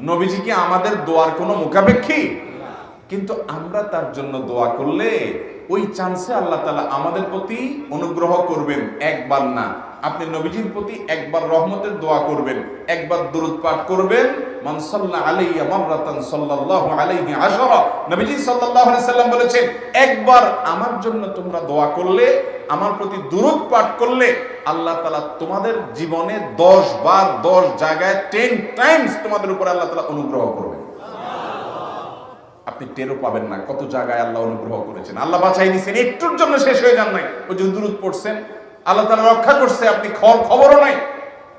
নবীজি কি আমাদের দোয়ার কোনো মুখাপেক্ষী? কিন্তু আমরা তার জন্য দোয়া করলে ওই চান্সে আল্লাহ তালা আমাদের প্রতি অনুগ্রহ করবেন, একবার না। আপনি নবীজির প্রতি একবার রহমতের দোয়া করবেন, একবার দূরত পাঠ করবেন মান সাল্লা আলাইয়া মামরাতান সাল্লাল্লাহু আলাইহি আশরা। নবীজি সাল্লাল্লাহু আলাইহি সাল্লাম বলেছেন, একবার আমার জন্য তোমরা দোয়া করলে, আমার প্রতি দুরুদ পাঠ করলে, আল্লাহ তালা তোমাদের জীবনে দশ বার দশ জায়গায় টেন টাইমস তোমাদের উপর আল্লাহ তালা অনুগ্রহ করবেন আপনি টেরও পাবেন না কত জায়গায় আল্লাহ অনুগ্রহ করেছেন। আল্লাহ বাঁচাই নিছেন একটুর জন্য শেষ হয়ে যান নাই। ওই যে দুরুদ পড়ছেন, আল্লাহ তালা রক্ষা করছে, আপনি খবর খবরও নাই।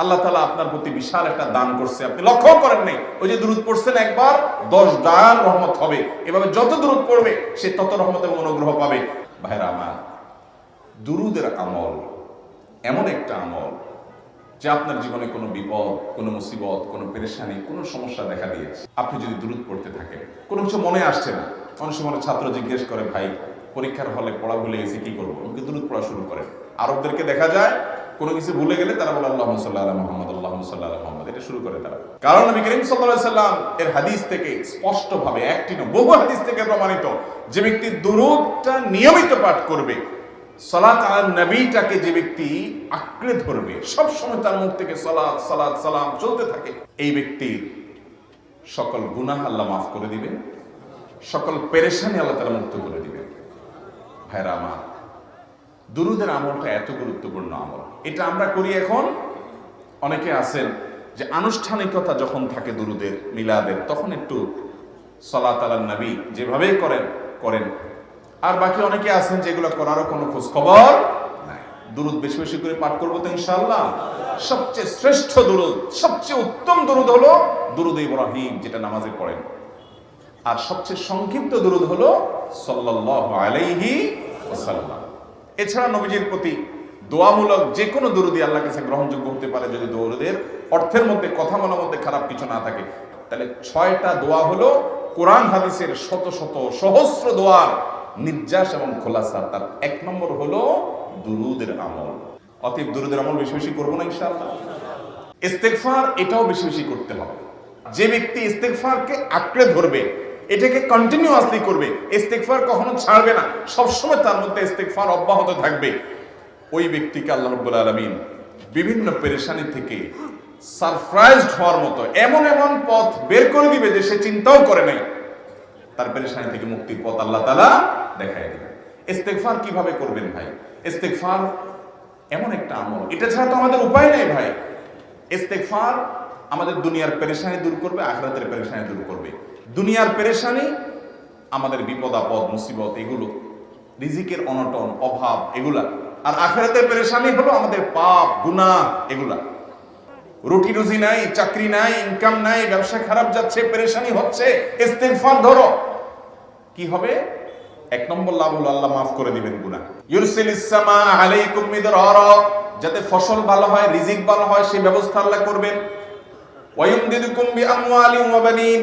আল্লাহ তালা আপনার প্রতি বিশাল একটা দান করছে। আপনি লক্ষ্য করেন নাই, ওই যে দূরত পড়ছেন একবার, দশ দান রহমত হবে। এভাবে যত দূরত পড়বে, সে তত রহমত অনুগ্রহ পাবে। ভাইরা আমার, দুরুদের আমল এমন একটা আমল যে আপনার জীবনে কোনো বিপদ, কোনো মুসিবত, কোনো পেরেশানি, কোনো সমস্যা দেখা দিয়েছে। আপনি যদি দূরত পড়তে থাকেন, কোনো কিছু মনে আসছে না। অনেক সময় ছাত্র জিজ্ঞেস করে, ভাই, পরীক্ষার হলে পড়া ভুলে গেছে কি করব? আমাকে দূরত পড়া শুরু করে আরবদেরকে দেখা যায় কোনো কিছু ভুলে গেলে তারা বলে আল্লাহ সাল্লাহ মোহাম্মদ আল্লাহ সাল্লাহ মোহাম্মদ। এটা শুরু করে তারা। কারণ নবী করিম সাল্লাহ সাল্লাম এর হাদিস থেকে স্পষ্টভাবে, একটি বহু হাদিস থেকে প্রমাণিত, যে ব্যক্তি দুরুদটা নিয়মিত পাঠ করবে, সালাত নবীটাকে যে ব্যক্তি আঁকড়ে ধরবে সব সময় তার মুখ থেকে সালাম চলতে থাকে, এই ব্যক্তির সকল গুনাহ আল্লাহ মাফ করে দিবেন, সকল পেরেশানি আল্লাহ তারা মুক্ত করে দিবেন। ভাইরা আমার দুরুদের আমলটা এত গুরুত্বপূর্ণ আমল। এটা আমরা করি এখন। অনেকে আছেন যে আনুষ্ঠানিকতা যখন থাকে দুরুদের, মিলাদের, তখন একটু সলাত আলান নবী যেভাবে করেন করেন। আর বাকি অনেকে আছেন যেগুলো করারও কোনো খোঁজ খবর দুরুদ বেশি বেশি করে পাঠ করব তো ইনশাল্লাহ সবচেয়ে শ্রেষ্ঠ দুরুদ, সবচেয়ে উত্তম দুরুদ হলো দুরুদ ইব্রাহিম, যেটা নামাজে পড়েন। আর সবচেয়ে সংক্ষিপ্ত দুরুদ হলো সাল্লাল্লাহু আলাইহি ওয়াসাল্লাম। এছাড়া নবীজির প্রতি দোয়ামূলক যে কোনো দুরুদি আল্লাহর কাছে গ্রহণযোগ্য হতে পারে যদি দৌড়দের অর্থের মধ্যে, কথা বলার মধ্যে খারাপ কিছু না থাকে। তাহলে ছয়টা দোয়া হলো কোরআন, হাদিসের শত শত সহস্র দোয়ার নির্যাস এবং খোলাসা। তার এক নম্বর হলো দুরুদের আমল। অতএব দুরুদের আমল বেশি বেশি করব না ইনশাআল্লাহ। ইস্তেগফার এটাও বেশি বেশি করতে হবে। যে ব্যক্তি ইস্তেগফারকে আঁকড়ে ধরবে এটাকে কন্টিনিউয়াসলি করবে। ইস্তেগফার কখনো ছাড়বে না। সবসময় তার মধ্যে ইস্তেগফার অব্যাহত থাকবে। ওই ব্যক্তিকে আল্লাহ রাব্বুল আলামিন বিভিন্ন পেরেশানি থেকে সারপ্রাইজড হওয়ার মতো এমন এমন পথ বের করে দিবে যে সে চিন্তাও করে নাই। তার পেরেশানি থেকে মুক্তির পথ আল্লাহ তাআলা দেখায় দিবে ইস্তেগফার কীভাবে করবেন ভাই? ইস্তেগফার এমন একটা আমল। এটা ছাড়া তো আমাদের উপায় নেই ভাই। ইস্তেগফার আমাদের দুনিয়ার পেরেশানি দূর করবে, আখরাতের পেরেশানি দূর করবে। দুনিয়ার পেরেশানি, আমাদের বিপদ, আপদ, মুসিবত, এগুলো, রিজিকের অনটন, অভাব, এগুলা। আর আখরাতের পেরেশানি হলো আমাদের পাপ, গুনাহ, এগুলা। রুটি রুজি নাই, চাকরি নাই ইনকাম নাই, ব্যবসা খারাপ যাচ্ছে, পেরেশানি হচ্ছে, ইস্তেগফার ধরো। কি হবে? এক নম্বর লাভ হলো আল্লাহ মাফ করে দিবেন গুনাহ। ইউরসিলিস সামা আলাইকুম মিদরারা, যাতে ফসল ভালো হয়, রিজিক ভালো হয় সেই ব্যবস্থা আল্লাহ করবেন। ওয়ায়ুমদিদুকুম বিআমওয়ালিন ওয়া বানিন।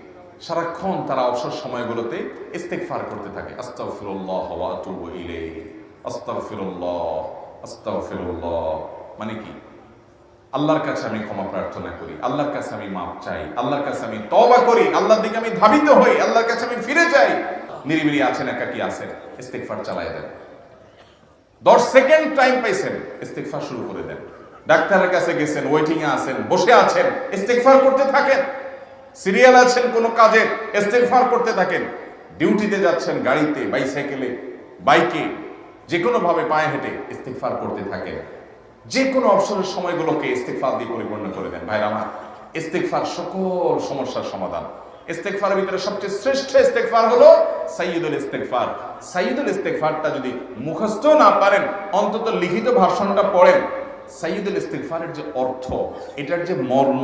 সারাক্ষণ তারা অবসর সময়গুলোতে ইস্তেগফার করতে থাকে। মানে কি? আল্লাহর কাছে আমি ক্ষমা প্রার্থনা করি, আল্লাহর কাছে আমি মাপ চাই, আল্লাহর কাছে আমি তওবা করি, আল্লাহর দিকে আমি ধাবিত হই, আল্লাহর কাছে আমি ফিরে যাই। নিরিবিলি আছেন, একাকি আছেন, ইস্তেগফার চালায় দেন। দশ সেকেন্ড টাইম পাইছেন, ইস্তেগফার শুরু করে দেন। ডাক্তারের কাছে গেছেন ওয়েটিং এ আছেন, বসে আছেন, ইস্তেগফার করতে থাকেন। সিরিয়াল আছেন কোনো কাজের ইস্তেগফার করতে থাকেন, ডিউটিতে যাচ্ছেন গাড়িতে, বাইসাইকেলে, বাইকে যে কোনো ভাবে পায়ে হেঁটে ইস্তেগফার করতে থাকেন। যে কোনো অবসরের সময়গুলোকে ইস্তেগফার দিয়ে পরিপূর্ণ করে দেন। ভাইরা আমার, ইস্তেগফার সকল সমস্যার সমাধান। ইস্তেগফারের ভিতরে সবচেয়ে শ্রেষ্ঠ ইস্তেকফার হলো সাইয়্যিদুল ইস্তেকফার সাইয়্যিদুল ইস্তেকফারটা যদি মুখস্থ না পারেন, অন্তত লিখিত ভাষণটা পড়েন, সাইয়্যিদুল ইস্তেকফারের যে অর্থ, এটার যে মর্ম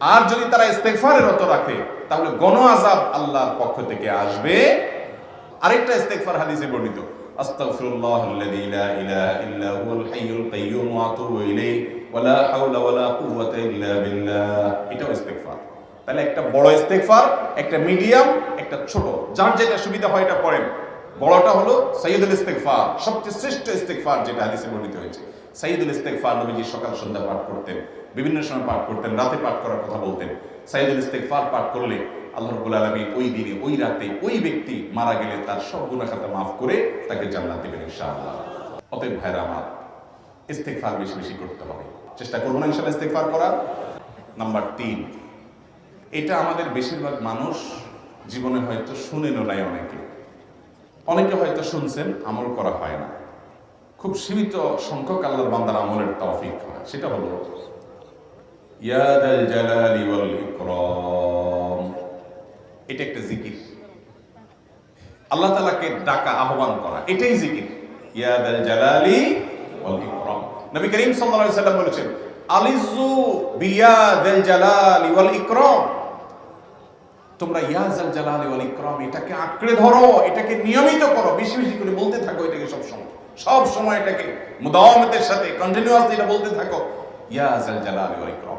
আর যদি তারা ইস্তেগফারের রত রাখে, তাহলে গণ আজাব আল্লাহর পক্ষ থেকে আসবে। আরেকটা ইস্তেগফার হাদিসে বর্ণিত তাহলে একটা বড় ইস্তেগফার, একটা মিডিয়াম, একটা ছোট। যার যেটা সুবিধা হয় এটা পড়েন বড়টা হলো সাইয়্যিদুল ইস্তেগফার, সবচেয়ে শ্রেষ্ঠ ইস্তেগফার যেটা হাদিসে বর্ণিত হয়েছে। সাইয়্যিদুল ইস্তেগফার নবীজি সকাল সন্ধ্যা পাঠ করতেন, বিভিন্ন সময় পাঠ করতেন, রাতে পাঠ করার কথা বলতেন। সাইয়্যিদুল ইস্তেগফার পাঠ করলে আল্লাহ রাব্বুল আলামিন ওই দিনে, ওই রাতে ওই ব্যক্তি মারা গেলে তার সব গুনাহ খাতা মাফ করে তাকে জান্নাত দিবেন ইনশাআল্লাহ। অতএব ভাইরা আমার, ইস্তেগফার বেশি বেশি করতে হবে। চেষ্টা করব না ইনশাআল্লাহ ইস্তেগফার করার। নাম্বার তিন, এটা আমাদের বেশিরভাগ মানুষ জীবনে হয়তো শুনেনও নাই অনেকে। অনেকে হয়তো শুনছেন, আমল করা হয় না। খুব সীমিত সংখ্যক আল্লাহর বান্দার আমলের তৌফিক হয়। সেটা হলো ইয়াদাল জালালি ওয়াল ইকরাম। এটা একটা জিকির। আল্লাহ তাআলাকে ডাকা, আহ্বান করা, এটাই জিকির। ইয়াদাল জালালি ওয়াল ইকরাম। নবী করিম সাল্লাল্লাহু আলাইহি সাল্লাম বলেছেন আলিজু বিয়াদাল জালালি ওয়াল ইকরাম। তোমরা ইয়াজাল জালালি ওয়াল ইকরাম, এটাকে আঁকড়ে ধরো, এটাকে নিয়মিত করো, বেশি বেশি করে বলতে থাকো, এটাকে সব সময় সব সময় এটাকে মুদাওয়ামতের সাথে কন্টিনিউয়াসলি এটা বলতে থাকো। ইয়াজাল জালালি ওয়াল ইকরাম।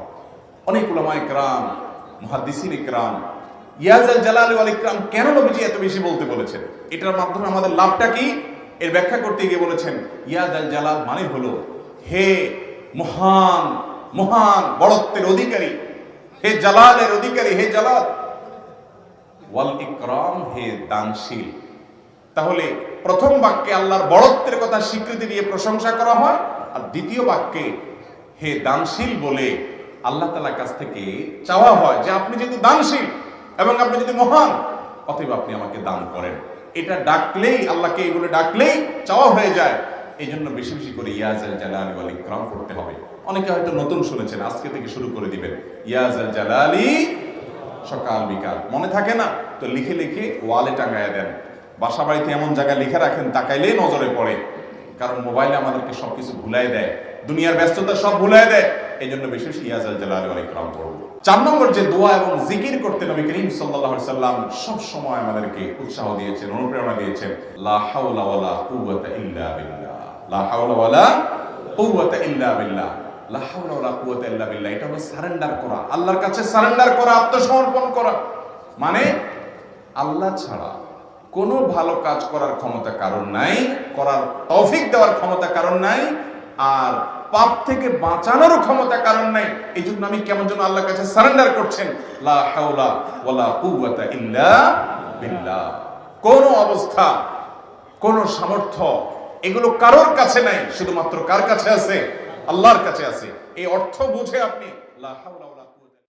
অনেক উলামা ইকরাম, মুহাদ্দিসিন ইকরাম ইয়াজাল জালালি ওয়াল ইকরাম কেন নবীজি এত বেশি বলতে বলেছেন? এটার মাধ্যমে আমাদের লাভটা কি? এর ব্যাখ্যা করতে গিয়ে বলেছেন ইয়াজাল জালাল মানে হলো, হে মহান মহান বড়ত্বের অধিকারী, হে জালালের অধিকারী, হে জালাল। ওয়াল ইকরাম, হে দানশীল। তাহলে প্রথম বাক্যে আল্লাহর বড়ত্বের কথা স্বীকৃতি দিয়ে প্রশংসা করা হয়, আর দ্বিতীয় বাক্যে হে দানশীল বলে আল্লাহ তালার কাছ থেকে চাওয়া হয় যে আপনি যেহেতু দানশীল এবং আপনি যদি মহান, অতএব আপনি আমাকে দান করেন। এটা ডাকলেই, আল্লাহকে এগুলো ডাকলেই চাওয়া হয়ে যায়। এই জন্য বেশি বেশি করে ইয়াজ ইয়াজাল জালালি ওয়াল ইকরাম করতে হবে। অনেকে হয়তো নতুন শুনেছেন, আজকে থেকে শুরু করে দিবেন। ইয়াজ ইয়াজাল জালালি, সকাল বিকাল। মনে থাকে না? তো লিখে লিখে ওয়ালে টাঙ্গায় দেন। বাসা বাড়িতে এমন জায়গায় লিখে রাখেন, তাকাইলেই নজরে পড়ে। কারণ মোবাইলে আমাদেরকে সবকিছু ভুলাই দেয়। দুনিয়ার ব্যস্ততা সব ভুলাই দেয়। এই জন্য বিশেষ ইয়াজাল জালালি অনেক রাম করব চার নম্বর যে দোয়া এবং জিকির করতে নবী করিম আলাইহি সাল্লাম সব সময় আমাদেরকে উৎসাহ দিয়েছেন, অনুপ্রেরণা দিয়েছেন। লা হাওলা ওয়ালা কুওয়াতা ইল্লা বিল্লাহ। লা হাওলা ওয়ালা কুওয়াতা ইল্লা বিল্লাহ। লা হাওলা ওয়ালা কুওয়াতা ইল্লা বিল্লাহ। এটা হলো সারেন্ডার করা। আল্লাহর কাছে সারেন্ডার করা, আত্মসমর্পণ করা। মানে আল্লাহ ছাড়া কোনো ভালো কাজ করার ক্ষমতা কারণ নাই, করার তৌফিক দেওয়ার ক্ষমতা কারণ নাই, আর পাপ থেকে বাঁচানোর ক্ষমতা কারণ নাই। এই জন্য আমি কেমন যেন আল্লাহর কাছে সারেন্ডার করছেন, লা হাওলা কোন অবস্থা, কোন সামর্থ্য এগুলো কারোর কাছে নাই, শুধুমাত্র কার কাছে আছে? আল্লাহর কাছে আছে। এই অর্থ বুঝে আপনি, লা হাওলা ওয়ালা কুওয়াতা